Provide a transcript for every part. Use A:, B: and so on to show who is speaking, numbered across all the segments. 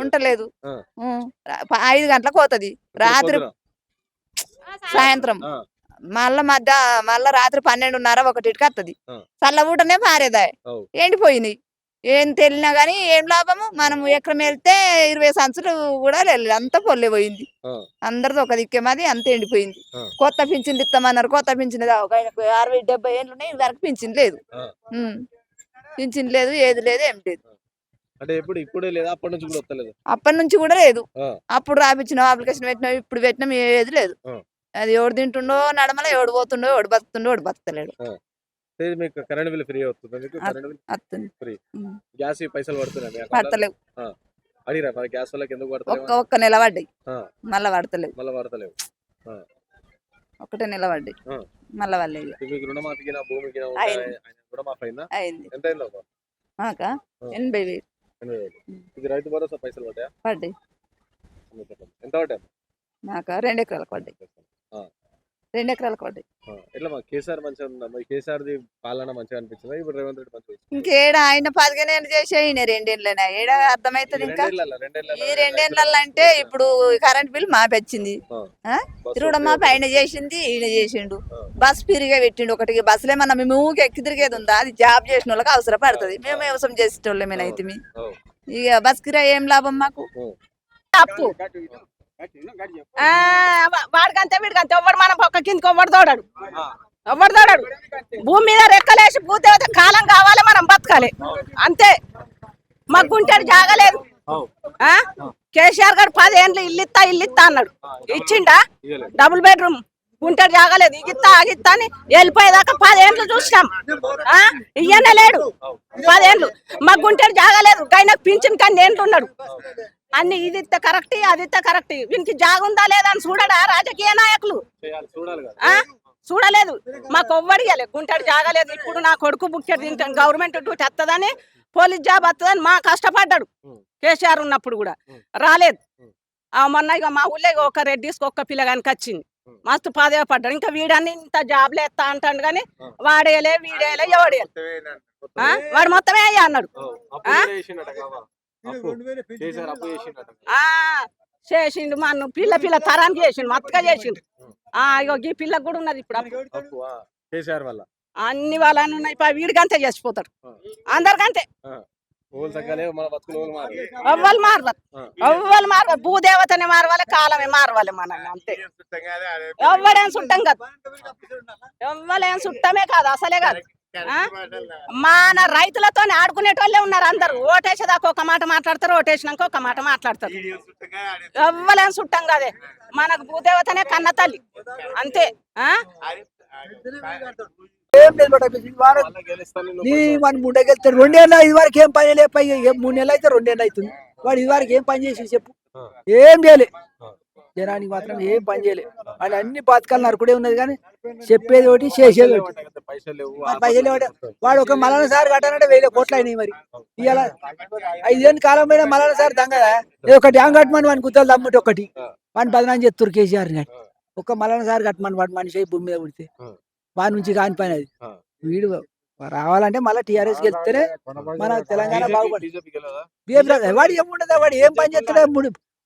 A: ఉంటలేదు. ఐదు గంటలకు పోతుంది. రాత్రి సాయంత్రం. మళ్ళా మధ్య మళ్ళా రాత్రి పన్నెండున్నర ఒకటికి వస్తుంది. చల్లబూటనే పారేదా?
B: అవు.
A: ఎండిపోయినాయి. ఏం తెలినా గానీ ఏం లాభము? మనం ఎకరం వెళ్తే ఇరవై సంచులు కూడా లేదు అంతా పొల్లే పోయింది.
B: ఆ.
A: అందరిది ఒక దిక్కే మాది అంత ఎండిపోయింది. కొత్త పింఛన్లు ఇస్తామన్నారు కొత్త పింఛన్ అరవై డెబ్బై ఏళ్ళు ఉన్నాయి వరకు పింఛన్ లేదు. పింఛన్ లేదు ఏది లేదు ఏం లేదు.
B: అంటే ఎప్పుడు ఇప్పుడే లేదా? అప్పటి నుంచి కూడా వస్తలేదు?
A: అప్పటి నుంచి కూడా లేదు. అప్పుడు రాపించినాం అప్లికేషన్ పెట్టినాం ఇప్పుడు పెట్టినాం ఏది లేదు. అది ఎవడు తింటుండో నడమల ఎవడు పోతుండో ఎవడు బతుకుతుండో ఎవడు బతకలేడు.
B: మీకు కరెంట్ బిల్ ఫ్రీ అవుతుంది మీకు. కరెంట్ బిల్
A: వస్తుంది
B: గ్యాస్ పైసలు పడుతున్నాయి?
A: పడతలేవు.
B: అడిగిరా మరి గ్యాస్ వాళ్ళకి ఎందుకు
A: ఒక్క
B: పడతలేవు
A: ఒక్క నెల పడ్డాయి. మళ్ళా పడతలేవు.
B: మళ్ళీ పడతలేవు.
A: ఒకటే నెల పడ్డాయి. మళ్ళా వాళ్ళే
B: మీకు రుణమాఫీకి భూమికి. రుణమాఫీ అయిందా?
A: అయింది.
B: ఎంత అయిందో.
A: ఎనభై వేలు.
B: ఎనభై వేలు.
A: ఉం.
B: ఇది రైతు భరోసా పైసలు పడ్డాయా?
A: పడ్డాయి.
B: ఎంత పడ్డాయి?
A: మాక రెండు ఎకరాలకు పడ్డాయి. రెండు ఎకరాలకు పడ్డాయి.
B: ఆ, ఎట్లా మా కేసీఆర్ మంచిగా ఉందా? మరి కేసీఆర్ ది పాలన మంచిగా అనిపించిందా? ఇప్పుడు రేవంత్ రెడ్డి మంచిగా చేస్తుందా?
A: ఇంకేడ ఆయన పదిహేను చేసే ఈయన రెండేళ్ళైనా. ఏడ అర్థమవుతుంది
B: ఈ
A: ఇంకా? ఈ రెండేళ్ళల్లో అంటే ఇప్పుడు కరెంట్ బిల్ మాపెచ్చింది. తిరుగుడు మా పైన చేసింది ఈయన చేసిండు. బస్ ఫ్రీగా పెట్టిండు ఒకటి బస్సులు ఏమన్నా మేము ఎక్కి తిరిగేది ఉందా? అది జాబ్ చేసిన వాళ్ళకి అవసరం పడుతుంది మేము వ్యవసాయం చేసేటోళ్ళమేనైతే. ఇక బస్ కిరా ఏం లాభం మాకు?
C: అప్పు. వాడికంతే వీడికంతే. ఎవ్వడు మనం పక్క కిందకి ఎవ్వడు తోడాడు. ఎవ్వడు తోడాడు. భూమి మీద రెక్కలేసి భూదేవత కాలం కావాలి మనం బతకాలి. అంతే. మాకు గుంటెడు జాగలేదు? కేసీఆర్ గారు పదేండ్లు ఇల్లు ఇస్తా ఇల్లు ఇస్తా అన్నాడు ఇచ్చిండా. Double bedroom. గుంటెడు జాగలేదు. ఇగిత్తా అగిత్తా అని వెళ్ళిపోయేదాకా పదేండ్లు చూసినాం? ఇయ్యనే లేడు. పదేండ్లు. మాకు గుంటెడు జాగలేదు. ఆయన పింఛన్ కానీ ఏంట్లు ఉన్నాడు? అన్ని ఇది ఇస్తే కరెక్ట్ అది ఇస్తే కరెక్ట్ వీనికి జాగుందా లేదా అని చూడడా రాజకీయ నాయకులు? చూడలేదు. మాకు ఒవ్వడియాలి గుంటడి జాగలేదు. ఇప్పుడు నా కొడుకు బుక్కెట్ తింటాను గవర్నమెంట్ డ్యూటీ వస్తుందని పోలీస్ జాబ్ వస్తుందని మా కష్టపడ్డాడు. కేసీఆర్ ఉన్నప్పుడు కూడా. రాలేదు. మొన్న ఇక మా ఊళ్ళో ఒక రెడ్డిస్కి ఒక్క పిల్లగానికి వచ్చింది. మస్తు పాదే పడ్డాడు ఇంకా వీడని ఇంత జాబ్లు ఎత్తా అంటాడు కానీ. వాడేయలే వీడేయలే ఎవడేయలే? వాడు మొత్తమే అయ్యా అన్నాడు. చేసిండు మా అన్న పిల్ల పిల్ల తరానికి చేసిండు మత్తగా చేసిండు. ఆ ఇగో ఈ పిల్లకు కూడా ఉన్నది ఇప్పుడు
B: కేసీఆర్ వల్ల.
C: అన్ని వాళ్ళని ఉన్నాయి వీడికంతే చేసిపోతాడు. అందరికంతే
B: ఓలు తగ్గలేవు మన బతుకులు ఓలు మారు
C: ఎవ్వరు మారవాలి. ఎవ్వరు మారవాలి భూదేవతనే మారవాలి కాలమే మారవాలి మనల్ని అంతే. ఎవ్వడేం చుట్టం కాదు. ఎవ్వలేం చుట్టమే కాదు అసలే కాదు? మన రైతులతో ఆడుకునేటోళ్ళే ఉన్నారు అందరు. ఓటేసేదాకా ఒక మాట మాట్లాడతారు ఓటేసినాక ఒక మాట మాట్లాడతారు. ఎవ్వలేం చుట్టం కాదే. మనకు భూదేవతనే కన్న తల్లి. అంతే.
D: లేదు వాడిని ముండకెళ్తాడు రెండేళ్ళు ఇది వరకు ఏం పని ఏం మూడు నెలలు అయితే రెండేళ్ళు అవుతుంది. వాడు ఇది వరకు ఏం పని చేసి చెప్పు. ఏం చేయలే. జనానికి మాత్రం ఏం పని చేయలే. వాడు అన్ని బతకాలు నరకుడే ఉన్నది కానీ చెప్పేది ఒకటి చేసేది ఒకటి.
B: పైసలు
D: వాడు ఒక మలన సార్ కట్టానంటే వేల కోట్లు అయినాయి మరి. ఇవాళ ఐదేళ్ళ కాలం పైన మలన సార్ దంగదా? ఏ ఒక డ్యామ్ కట్టమని వాడిని కుత్తలు దమ్ముటి ఒకటి. వాడిని బదనాన్ని చెప్తురు కేసీఆర్ గారు. ఒక మలన సార్ కట్టమని వాడు మనిషి భూమి మీద పుడితే వాడి నుంచి కాని పని అది. వీడు రావాలంటే మళ్ళీ టీఆర్ఎస్ గెలిస్తేనే మన తెలంగాణ బాగుపడి. వాడు ఏముండదా వాడు ఏం పని చేస్తాడే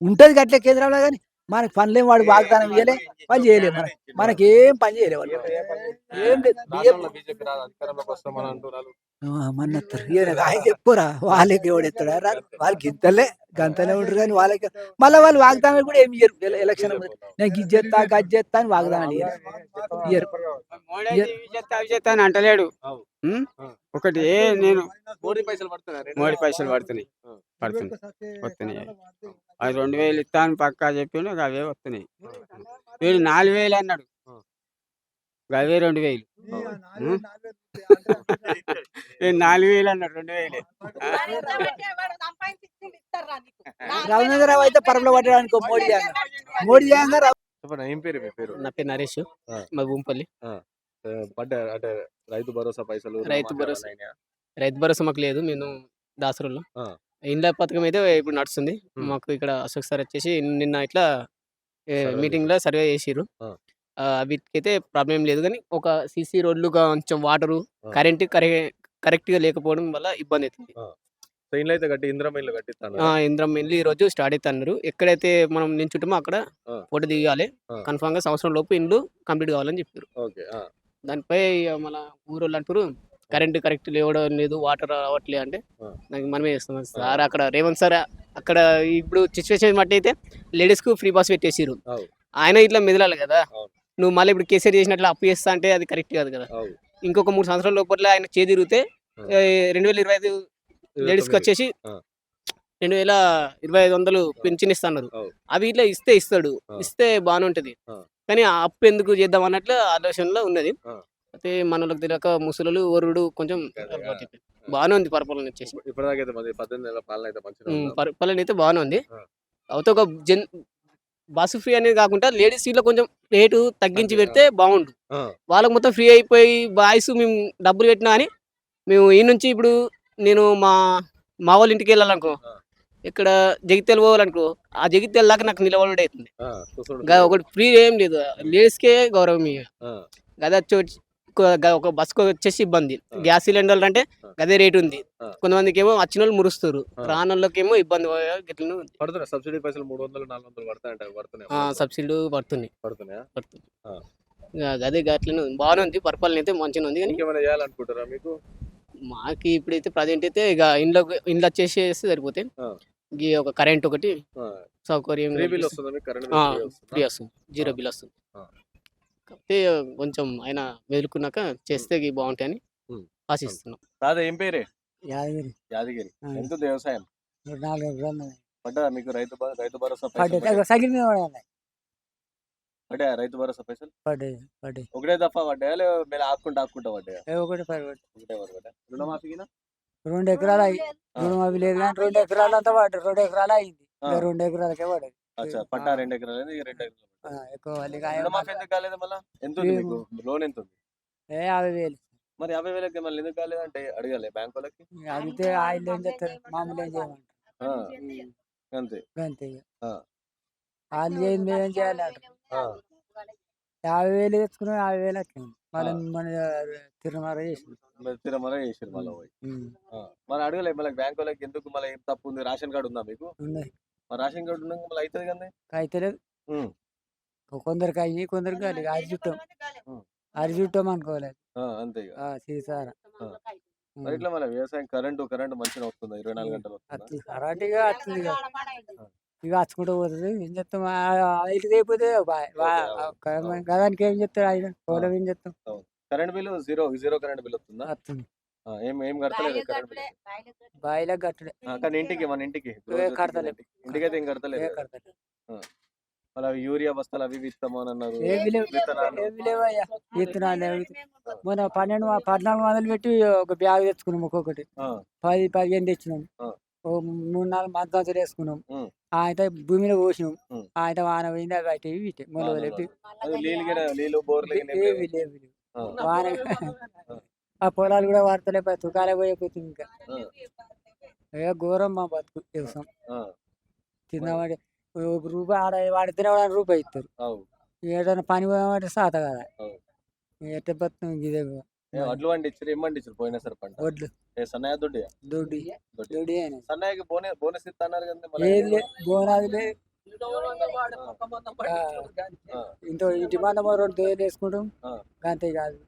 D: ఉంటది గట్లే కేంద్రంలో కానీ మనకి పనులేం వాడు వాగ్దానం ఇయ్యలే పని చేయలే మనకి మనకి ఏం పని చేయలే వాళ్ళు ఏం లేదు మన్నత్తరు ఆయన చెప్పురా వాళ్ళకి ఎవడెత్తాడా వాళ్ళకి ఇంతలే గంతలే ఉంటారు కానీ వాళ్ళకి మళ్ళీ వాళ్ళు వాగ్దానాలు కూడా ఏమి ఇయ్యరు. ఎల- ఎలక్షన్. నేను గిజ్జెత్తా గజ్జెత్తా అని వాగ్దానాలు ఇయ్యరు. ఇయ్యరు.
E: అని అంటలేడు. ఒకటి ఏ నేను
B: మోడీ పైసలు పడుతున్నాయి?
E: మోడీ పైసలు పడుతున్నాయి. పడుతున్నాయి. వస్తున్నాయి అది రెండు వేలు ఇస్తాను పక్కా చెప్పిండు అవే వస్తున్నాయి. వీడు నాలుగు వేలు అన్నాడు. అవే రెండు వేలు. నాలుగు వేలు అన్నాడు రెండు వేలే.
D: రవీంద్రరావు అయితే పరమలో పట్టడానికి మోడీ మోడీ
B: ఏం పేరు మీ పేరు?
F: నా పేరు నరేష్. మా భూంపల్లి.
B: పడ్డ అంటే రైతు భరోసా పైసలు
F: రైతు భరోసా. రైతు భరోసా మాకు లేదు మేము దాసరులో
B: ఆ.
F: ఇండ్ల పథకం అయితే ఇప్పుడు నడుస్తుంది. మాకు ఇక్కడ అశోక్ సార్ వచ్చేసి నిన్న ఇట్లా మీటింగ్లో సర్వే చేసిర్రు. వీటికైతే ప్రాబ్లం లేదు కానీ ఒక సీసీ రోడ్లు కొంచెం వాటరు
B: ఆ.
F: కరెంట్ కరెక్ట్గా లేకపోవడం వల్ల ఇబ్బంది అవుతుంది.
B: సో ఇండ్లు అయితే కట్టి ఇంద్రం ఇల్లు కట్టిస్తాను
F: ఆ, ఇంద్రం వెళ్ళి ఈ రోజు స్టార్ట్ అవుతున్నారు ఎక్కడైతే మనం నించుంటామో అక్కడ
B: ఆ.
F: ఫోటో దిగాలి
B: ఆ.
F: కన్ఫామ్గా సంవత్సరం లోపు ఇండ్లు కంప్లీట్ కావాలని చెప్పారు
B: ఓకే ఆ,
F: దానిపై ఇక మన ఊరోళ్ళు అంటారు కరెంట్ కరెక్ట్ లేవడం లేదు వాటర్ రావట్లేదు అంటే
B: ఆ.
F: దానికి మనమే చేస్తాం సార్ అక్కడ రేవంత్ సార్ అక్కడ ఇప్పుడు సిచ్యువేషన్ బట్టి అయితే లేడీస్కు ఫ్రీ బస్ పెట్టేసిరు
B: అవు.
F: ఆయన ఇట్లా మెదలాలి కదా
B: అవును.
F: నువ్వు మళ్ళీ ఇప్పుడు కేసీఆర్ చేసినట్లు అప్పు చేస్తా అంటే అది కరెక్ట్ కాదు కదా
B: అవు.
F: ఇంకొక మూడు సంవత్సరాల లోపల ఆయన చేదిరిగితే
B: ఆ.
F: రెండు వేల ఇరవై ఐదు లేడీస్కి. వచ్చేసి. రెండు వేల ఇరవై ఐదు వందలు పెన్షన్ ఇస్తున్నారు
B: అవు.
F: ఇట్లా ఇస్తే ఇస్తాడు. ఇస్తే బాగానే ఉంటది. కానీ అప్పు ఎందుకు చేద్దాం అన్నట్లు ఆలోచనలో ఉన్నది. అయితే మనలకు తెలియక ముసలు ఒరుడు కొంచెం. బాగానే ఉంది పరిపాలన వచ్చేసి? పరిపాలన అయితే బాగానే ఉంది
B: ఆ.
F: అయితే ఒక జన్ బస్సు ఫ్రీ అనేది కాకుండా లేడీస్ సీట్లో కొంచెం రేటు తగ్గించి
B: తగ్గి-
F: పెడితే బాగుండు. వాళ్ళకి మొత్తం ఫ్రీ అయిపోయి బాయ్స్ మేము డబ్బులు పెట్టినా అని మేము ఈ నుంచి ఇప్పుడు నేను మా మా వాళ్ళ ఇంటికి వెళ్ళాలనుకో. ఇక్కడ జగిత్యాల పోవాలనుకో ఆ జగిత్యాల దాకా నాకు నిలబడి అవుతుంది ఒకటి ఫ్రీ ఏం లేదు. లేడీస్కే గౌరవం ఇక వచ్చి ఒక- బస్కు వచ్చేసి ఇబ్బంది. గ్యాస్ సిలిండర్లు అంటే. గదే రేట్ ఉంది. కొంతమందికి ఏమో వచ్చిన వాళ్ళు మురుస్తారు. రానోళ్ళకేమో ఇబ్బంది గిట్లనే ఉంది.
B: పడుతున్నాయి సబ్సిడీ పైసలు మూడు వందలు నాలుగు వందలు పడతాయంట
F: ఆ,
B: పడుతున్నాయి?
F: సబ్సిడీ పడుతున్నాయి.
B: పడుతున్నాయా.
F: ఇక అదే గట్లనే ఉంది. బాగానే ఉంది. పరిపాలన అయితే మంచిగా ఉంది కానీ
B: ఇంకేమైనా చేయాలనుకుంటారా మీకు?
F: మాకు ఇప్పుడైతే ప్రజెంట్ అయితే ఇక ఇంట్లో ఇంట్లో వచ్చేసేస్తే సరిపోతే. ఈ ఒక కరెంట్ ఒకటి సౌకర్యం
B: ఫ్రీ వస్తుందా
F: జీరో బిల్ వస్తుంది. కొంచెం ఆయన మెదులుకున్నాక చేస్తే బాగుంటాయని. ఆశిస్తున్నాం.
B: కాదా ఏం పేరే?
G: యాదగిరి.
B: యాదగిరి. ఎంత వ్యవసాయం?
G: నాలుగు ఎకరాలు.
B: పడ్డా మీకు రైతు రైతు భరోసా
G: సైకిల్ మీద పడాలి.
B: పడ్డా రైతు భరోసా పైసలు?
G: పడ్డాయి పడ్డాయి
B: ఒకటే దఫా పడ్డాయా లేదా మీరు ఆకుంటా ఆకుంటా పడ్డాయా?
G: ఒకటి
B: ఒకటే పడ్డా రుణమాఫీకినా
G: రెండు ఎకరాలు అయ్యి
B: ఆ.
G: రుణం అవి లేదు కానీ రెండు ఎకరాలు అంతా పడ్డాయి రెండు ఎకరాలు అయింది. రెండు ఎకరాలకే పడ్డది.
B: అచ్చా పట్టా. రెండు ఎకరాలు ఈ రెండు ఎకరాలు
G: ఆ, ఎక్కువ
B: రుణమాఫీ ఎందుకు కాలేదు మళ్ళా? ఎంత ఉంది
G: ఏమో.
B: మీకు? లోన్ ఎంత ఉంది
G: ఏ యాభై వేలు.
B: మరి యాభై వేలకి మళ్ళీ ఎందుకు కాలేదు అంటే అడగాలి బ్యాంక్ వాళ్ళకి?
G: ఇక అడిగితే ఆయన ఏం చేస్తారు? మామూలు ఏం చేయమంటారు?
B: ఆ, అంతే.
G: అంతే ఇక.
B: ఆ.
G: వాళ్ళు చేయండి మేము ఏం చేయాలి అంటారు.
B: ఆ,
G: యాభై వేలు తెచ్చుకున్నాం యాభై. మన తిరుమల చేసి
B: మరి తిరుమల చేసారు మళ్ళీ పోయి.
G: ఉమ్.
B: ఆ, మరి అడగలే మళ్ళీ బ్యాంక్ వాళ్ళకి ఎందుకు మళ్ళీ ఏం తప్పు ఉంది? రేషన్ కార్డు ఉందా మీకు?
G: ఉన్నాయి
B: రేషన్ కార్డు ఉన్నాక మళ్ళీ అవుతుంది కదా.
G: అయితే లేదు
B: ఉమ్.
G: కొందరికి అయ్యి కొందరికి కాదు అరి చుట్టాం. అరి చుట్టాం అనుకోలేదు
B: ఆ, అంతే ఇక.
G: ఆ, సీసారా.
B: మరి ఇట్లా వ్యవసాయం కరెంటు కరెంటు మంచిగా వస్తుందా? ఇరవై నాలుగు గంటలు వస్తుందా?
G: అట్లా కరెంట్గా వస్తుంది ఇక ఇక. వచ్చుకుంటూ పోతుంది. ఏం చెప్తాం ఐదు అయిపోతే గదానికి ఏం చెప్తారు ఆయన? పోలం ఏం చెప్తాం
B: current bill zero zero current bill వస్తుందా?
G: వస్తుంది.
B: ఏం ఏం కడతలేదు
G: బాయిలో
B: కానీ ఇంటికి మన ఇంటికి. ఇంటికి అయితే ఏం కడతలేదు. మళ్ళీ అవి యూరియా బస్తాలు అవి ఇస్తాము అని అన్నారు. విత్తనాలు.
G: మొన్న పన్నెండు పద్నాలుగు వందలు పెట్టి ఒక బ్యాగ్ తెచ్చుకున్నాం ఒక్కొక్కటి. పది పదిహేను తెచ్చినాం. మూడు నాలుగు మంచాలు వేసుకున్నాం. ఆయన భూమిలో పోసినాం. ఆయన వాన పోయింది అవి అటు ఇవి
B: లేవు.
G: లేవు. లేవు.
B: ఆ,
G: వాన ఆ పొలాలు కూడా వాడతలే తుకాలే పోయిపోతుంది ఇంకా. ఏ ఘోరం మా బతుకు
B: ఆ,
G: తిన్నామంటే ఒక రూపాయి ఆడ వాడి తినడానికి రూపాయి ఇస్తారు. ఏదైనా పని పోయామంటే సాత కదా. ఎట్ట బతుకు ఇదే
B: ఏ వడ్లు పండించారు ఏం పండించారు పోయినా సరే పంట?
G: వడ్లు.
B: ఏ సన్నయ్య దొడ్డి.
G: దొడ్డి
B: దొడ్డి సన్నయ్యకి బోనస్ బోనస్ ఇస్తా అన్నారు కదా మళ్ళీ
G: ఏది లే బోనాది లే
B: ఆ,
G: ఆ,
B: ఆ,
G: ఇంత ఇంటి మందమో రెండు దోయలు వేసుకుంటాం. అంతే కాదు.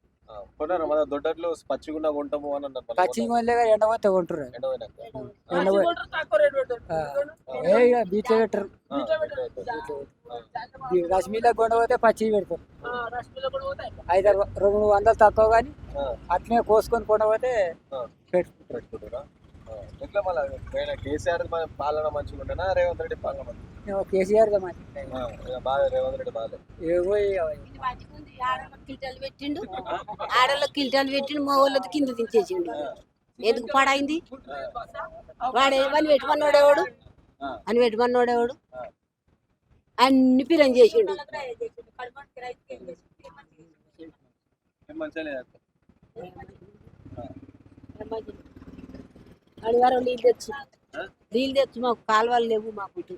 B: కొన్నారు? మన దొడ్డట్లు పచ్చిగున్నా కొంటాము అని అన్నారు.
G: ఎండ పోతే కొంటారు. ఎండ పెట్టరు. రశ్మిలో కొండ పోతే పచ్చి పెడతారు. ఐదు రెండు వందలు తక్కువ కానీ
B: ఆ.
G: అట్లనే కోసుకొని కొండ పోతే. పెట్టుకుంటారు?
B: ఎట్లా మళ్ళీ? కేసీఆర్ మన పాలన మంచిగా ఉండేనా రేవంత్ రెడ్డి పాలన మంచిగా
G: కేసీఆర్
B: బాగా రేవంత్ రెడ్డి బాగా
G: ఏవో
H: కిల్టాలు పెట్టిండు. ఆడలో కిల్టాలు పెట్టిండు. మా వాళ్ళది కింద దించేసిండు. ఎందుకు పాడైంది? వాడే అని పెట్టుకున్నాడేవాడు. అని పెట్టుకున్నాడేవాడు అన్ని పిరం చేసిండు.
B: ఏం మంచిగా లేదు
H: అడివారం నీళ్ళు తెచ్చు? నీళ్ళు తెచ్చు మాకు కాలువలు లేవు మాకు ఇటు.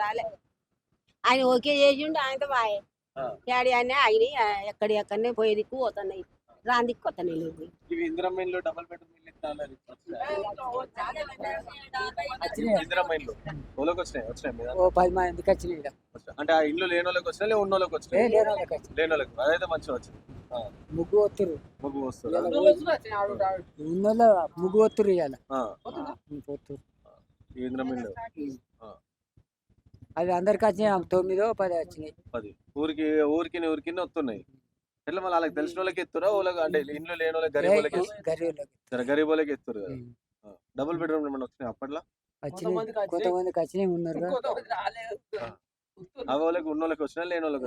H: రాలే. ఆయన ఓకే చేసిండు ఆయనతో బాయ్. డాడీ ఆయన ఆయన ఎక్కడి ఎక్కడనే పోయే దిక్కు పోతున్నాయి. రాని దిక్కు పోతున్నాయి
G: ఓ పది వచ్చినాయి ఈడ.
B: అంటే ఆ ఇల్లు లేని వాళ్ళకి వచ్చినాయి లేవు ఉన్న వాళ్ళకి
G: ఏ
B: వచ్చినాయి
G: లేని వాళ్ళకి వచ్చినాయి.
B: లేని వాళ్ళకి. అదైతే మంచిగా వచ్చింది. ఆ,
G: ముగ్గు వత్తురు
B: ముగ్గు వస్తుందా.
G: ఉన్నోళ్ళ ముగ్గు వత్తురు ఇవాళ
B: ఆ,
G: పొత్తురు
B: ఈ ఇందిరమ్మ ఇల్లు.
G: అవి అందరికి వచ్చినాయి తొమ్మిదో పది వచ్చినాయి.
B: పది. ఊరికి ఊరికి ఊరికి వస్తున్నాయి ఎట్లా మళ్ళీ వాళ్ళకి తెలిసిన వాళ్ళకి ఎత్తురా? వాళ్ళకి అంటే ఇంట్లో లేని వాళ్ళకి గరీబ్ వాళ్ళకి
G: గరీబ్
B: సరే గరీబ్ వాళ్ళకి ఎత్తురు కదా. డబుల్ బెడ్రూమ్ ఏమన్నా వచ్చినాయి అప్పట్లో?
G: కొంతమందికి వచ్చినాయి. ఉన్నారు
B: ఆ. వాళ్ళకి ఉన్న వాళ్ళకి వచ్చినా లేని వాళ్ళకి.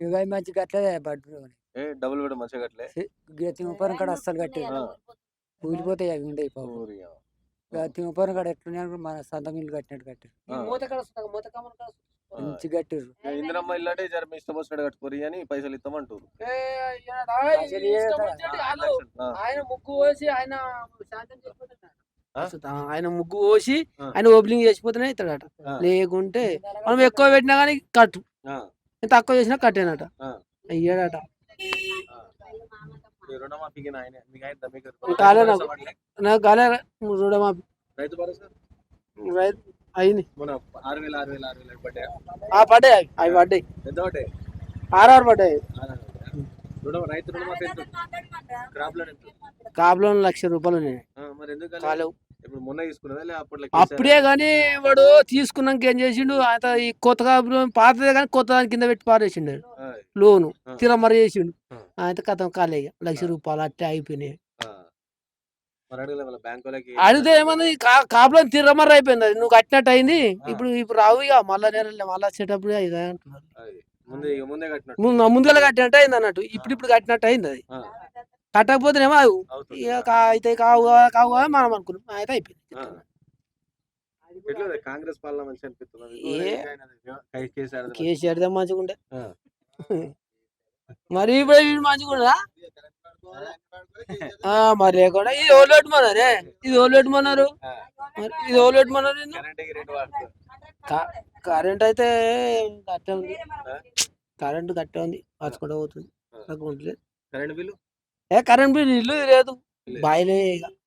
G: ఇక అవి మంచి కట్టలే బడ్రు
B: ఏ డబుల్ బెడ్ మంచిగా కట్టలే.
G: తిమ్మపురం కాడ అస్సలు కట్టే. కూలిపోతాయి అవి ఉండేవి పాపం. తిమ్మపురం కాడ ఎట్లున్నాయి మన సొంతం ఇల్లు కట్టినట్టు కట్టారు. మంచి కట్టారు
B: ఇందిరమ్మ ఇల్లు అంటే జర మీ ఇష్టం వచ్చినట్టు కట్టుకోరి అని పైసలు ఆ,
I: ఆయన ముగ్గు పోసి ఆయన ఆయన ముగ్గు పోసి. ఆయన ఓపెనింగ్ చేసిపోతేనే ఇస్తాడట. లేకుంటే మనం ఎక్కువ పెట్టినా కానీ కట్టు.
B: ఆ,
I: తక్కువ చేసినా కట్టేనట.
B: ఆ.
I: అయ్యాడట. కాలే
B: రైతు
I: నాకు. కాలే చూడమా
B: రైతు భరోసా
I: రైతు అయింది.
B: మన ఆరు వేల ఆరు వేల ఆరు వేల పడ్డాయా?
I: అవి పడ్డాయి. ఆర్ఆర్ పడ్డాయి.
B: రైతు రుణమాఫీ ఎంత క్రాప్ లోన్ ఎంత
I: లక్ష రూపాయలు ఉన్నాయి.
B: ఆ, మరి ఎందుకు కాలేదు?
I: కాలేవు.
B: ఇప్పుడు మొన్న తీసుకున్నదా లే అప్పట్లో
I: అప్పుడే కానీ వాడు తీసుకున్నాక ఏం చేసిండు? ఆయన ఈ కొత్తగా పాతదే కానీ కొత్త దాని కింద పెట్టి పారేసిండు. లోను. తిరమర చేసిండు. ఆయన కథం కాలే. లక్ష. రూపాయలు అట్టే అయిపోయినాయి
B: ఆ. మరి అడగలే వాళ్ళ బ్యాంక్ వాళ్ళకి
I: అడిగితే ఏమన్నా కాపులో తిరమర అయిపోయింది అది. నువ్వు కట్టినట్టు అయింది. ఇప్పుడు ఇప్పుడు రావు ఇక మళ్ళా నెల మళ్ళా వచ్చేటప్పుడు ఇదే అంటున్నారు. ముందుగా కట్టినట్టు. అయింది అన్నట్టు. ఇప్పుడు ఇప్పుడు కట్టినట్టు అయింది అది కట్టకపోతేనేమో అవు. ఇక అయితే కావు కావు మనం అనుకున్నాం. అయితే అయిపోయింది?
B: కాంగ్రెస్ పాలన మంచి కేసీఆర్
I: మంచిగా ఉండే. మరి ఇప్పుడు మంచిగా మరి లేకుండా ఇది ఓళ్ళు పెట్టుమన్నారే ఇది ఓళ్ళు పెట్టుమన్నారు ఇది ఓళ్ళు పెట్టుమన్నారు కరెంట్ అయితే కట్టే ఉంది? కరెంట్ కట్టే ఉంది. మార్చుకుంటూ పోతుంది. తక్కువ ఉండలేదు
B: కరెంట్ బిల్లు?
I: ఏ కరెంట్ బిల్ ఇల్లు లేదు. బాయిలే ఇక.